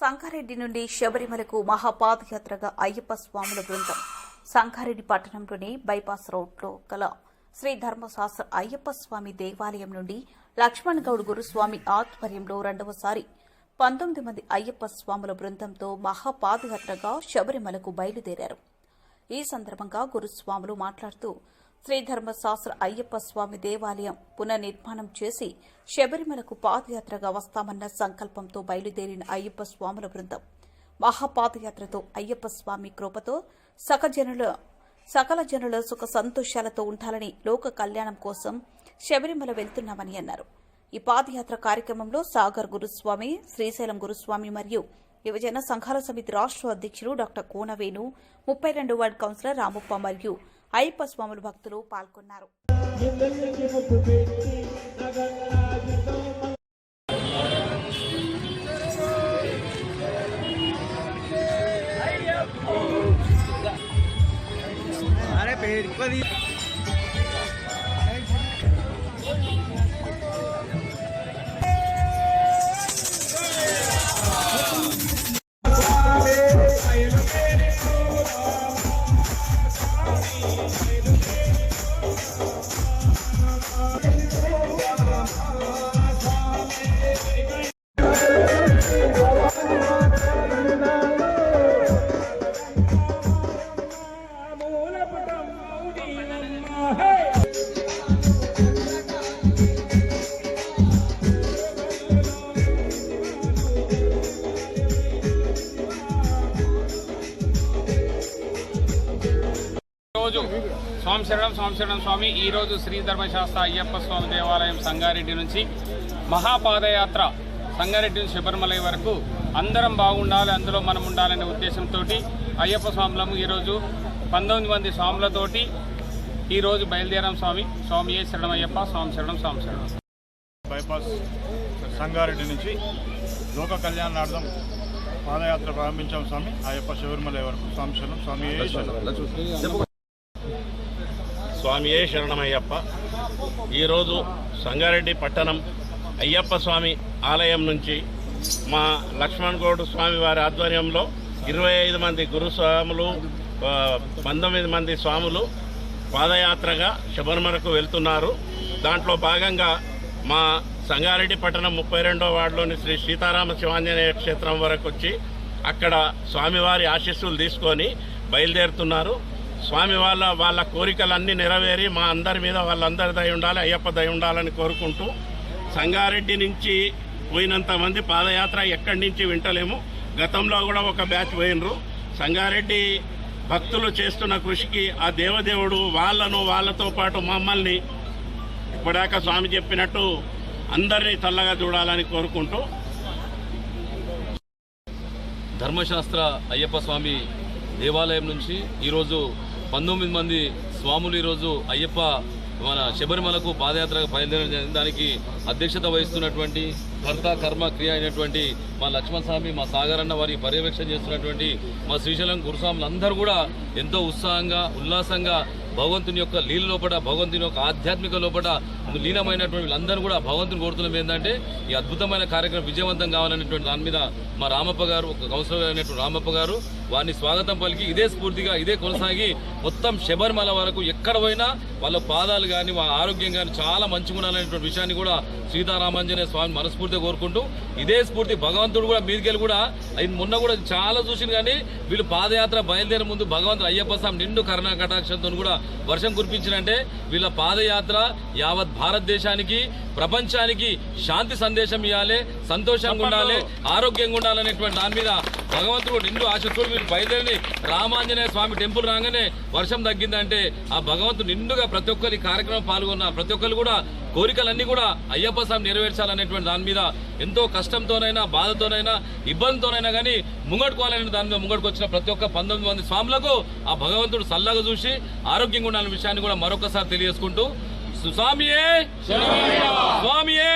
సంగారెడ్డి నుండి శబరిమలకు మహాపాదయాత్రగా అయ్యప్ప స్వాముల బృందం. సంగారెడ్డి పట్టణంలోని బైపాస్ రోడ్లో గల శ్రీ ధర్మశాస్త్ర అయ్యప్ప స్వామి దేవాలయం నుండి లక్ష్మణ్ గౌడ్ గురుస్వామి ఆధ్వర్యంలో రెండవసారి పంతొమ్మిది మంది అయ్యప్ప స్వాముల బృందంతో మహాపాదయాత్రగా శబరిమలకు బయలుదేరారు. ఈ సందర్భంగా గురుస్వాములు మాట్లాడుతూ శ్రీధర్మశాస్త్ర అయ్యప్ప స్వామి దేవాలయం పునర్నిర్మాణం చేసి శబరిమలకు పాదయాత్రగా వస్తామన్న సంకల్పంతో బయలుదేరిన అయ్యప్ప స్వాముల బృందం మహాపాదయాత్రతో అయ్యప్ప స్వామి కృపతో సకజనుల సకల జనుల సుఖ సంతోషాలతో ఉండాలని లోక కళ్యాణం కోసం శబరిమల వెళ్తున్నామని అన్నారు. ఈ పాదయాత్ర కార్యక్రమంలో సాగర్ గురుస్వామి శ్రీశైలం గురుస్వామి మరియు యువజన సంఘాల సమితి రాష్ట్ర అధ్యక్షులు డాక్టర్ కోనవేణు ముప్పై రెండు వార్డు కౌన్సిలర్ రామప్ప మరియు అయ్యప్ప స్వాముల భక్తులు పాల్గొన్నారు अरे पेड़ को రోజు స్వామి శరణం స్వామి శరణం స్వామి. ఈ రోజు శ్రీ ధర్మశాస్త్ర అయ్యప్ప స్వామి దేవాలయం సంగారెడ్డి నుంచి మహాపాదయాత్ర సంగారెడ్డి నుంచి శబరిమలై వరకు అందరం బాగుండాలి అందులో మనం ఉండాలనే ఉద్దేశంతో అయ్యప్ప స్వాములము ఈరోజు పంతొమ్మిది మంది స్వాములతోటి ఈరోజు బయలుదేరాం స్వామి. స్వామి ఏ శరణం అయ్యప్ప? స్వామి శరణం స్వామి శరణం. బైపాస్ సంగారెడ్డి నుంచి లోక కళ్యాణార్థం పాదయాత్ర ప్రారంభించాం స్వామి. అయ్యప్ప శబరిమల వరకు. స్వామి శరణం స్వామి ఏ శరణం. స్వామియే శరణమయ్యప్ప. ఈరోజు సంగారెడ్డి పట్టణం అయ్యప్ప స్వామి ఆలయం నుంచి మా లక్ష్మణ్ గౌడ్ స్వామి వారి ఆధ్వర్యంలో ఇరవై ఐదు మంది గురుస్వాములు పంతొమ్మిది మంది స్వాములు పాదయాత్రగా శబరిమలకు వెళ్తున్నారు. దాంట్లో భాగంగా మా సంగారెడ్డి పట్టణం ముప్పై రెండో వార్డులోని శ్రీ సీతారామ శివాంజనేయ క్షేత్రం వరకు వచ్చి అక్కడ స్వామివారి ఆశీస్సులు తీసుకొని బయలుదేరుతున్నారు. స్వామి వాళ్ళ వాళ్ళ కోరికలన్నీ నెరవేరి మా అందరి మీద వాళ్ళందరి దయ ఉండాలి అయ్యప్ప దయ ఉండాలని కోరుకుంటూ సంగారెడ్డి నుంచి పోయినంత మంది పాదయాత్ర ఎక్కడి నుంచి వింటలేము. గతంలో కూడా ఒక బ్యాచ్ పోయినరు. సంగారెడ్డి భక్తులు చేస్తున్న కృషికి ఆ దేవదేవుడు వాళ్ళను వాళ్ళతో పాటు మమ్మల్ని ఇప్పటిదాకా స్వామి చెప్పినట్టు అందరినీ చల్లగా చూడాలని కోరుకుంటూ ధర్మశాస్త్ర అయ్యప్ప స్వామి దేవాలయం నుంచి ఈరోజు పంతొమ్మిది మంది స్వాములు ఈరోజు అయ్యప్ప మన శబరిమలకు పాదయాత్ర బయలుదేరడం జరిగింది. దానికి అధ్యక్షత వహిస్తున్నటువంటి కర్త కర్మ క్రియ అయినటువంటి మా లక్ష్మణ స్వామి మా సాగర్ అన్న వారి పర్యవేక్షణ చేస్తున్నటువంటి మా శ్రీశైలం గురుస్వాములందరూ కూడా ఎంతో ఉత్సాహంగా ఉల్లాసంగా భగవంతుని యొక్క లీల లోపల భగవంతుని యొక్క ఆధ్యాత్మిక లోపల లీనమైనటువంటి వీళ్ళందరూ కూడా భగవంతుని కోరుతున్నాం ఏంటంటే ఈ అద్భుతమైన కార్యక్రమం విజయవంతం కావాలనేటువంటి దాని మీద మా రామప్ప గారు ఒక కౌన్సిలర్ అయినటువంటి రామప్ప గారు వారిని స్వాగతం పలికి ఇదే స్ఫూర్తిగా ఇదే కొనసాగి మొత్తం శబరిమల వరకు ఎక్కడ పోయినా వాళ్ళ పాదాలు కానీ వాళ్ళ ఆరోగ్యం కానీ చాలా మంచిగా ఉండాలనేటువంటి విషయాన్ని కూడా సీతారామాంజనేయ స్వామి మనస్ఫూర్తిగా కోరుకుంటూ ఇదే స్ఫూర్తి భగవంతుడు కూడా మీదికెళ్ళి కూడా ఆయన మొన్న కూడా చాలా చూసింది కానీ వీళ్ళు పాదయాత్ర బయలుదేరే ముందు భగవంతుడు అయ్యప్ప స్వామి నిండు కరుణా కటాక్షంతో కూడా వర్షం కురిపించినంటే వీళ్ళ పాదయాత్ర యావత్ భారతదేశానికి ప్రపంచానికి శాంతి సందేశం ఇవ్వాలి సంతోషంగా ఉండాలి ఆరోగ్యంగా ఉండాలనేటువంటి దాని మీద భగవంతుడు నిండు ఆశతో వీళ్ళు బయలుదేరి రామాంజనేయ స్వామి టెంపుల్ రాగానే వర్షం తగ్గిందంటే ఆ భగవంతుడు నిండుగా ప్రతి ఒక్కరి కార్యక్రమం పాల్గొన్న ప్రతి ఒక్కరు కూడా కోరికలన్నీ కూడా అయ్యప్ప స్వామి నెరవేర్చాలనేటువంటి దాని మీద ఎంతో కష్టంతోనైనా బాధతోనైనా ఇబ్బందితోనైనా కానీ ముంగట్టుకోవాలనే దాని మీద ముంగట్టుకు వచ్చిన ప్రతి ఒక్క పంతొమ్మిది మంది స్వాములకు ఆ భగవంతుడు సల్లగా చూసి ఆరోగ్యంగా ఉండాలనే విషయాన్ని కూడా మరొకసారి తెలియజేసుకుంటూ స్వామియే స్వామియే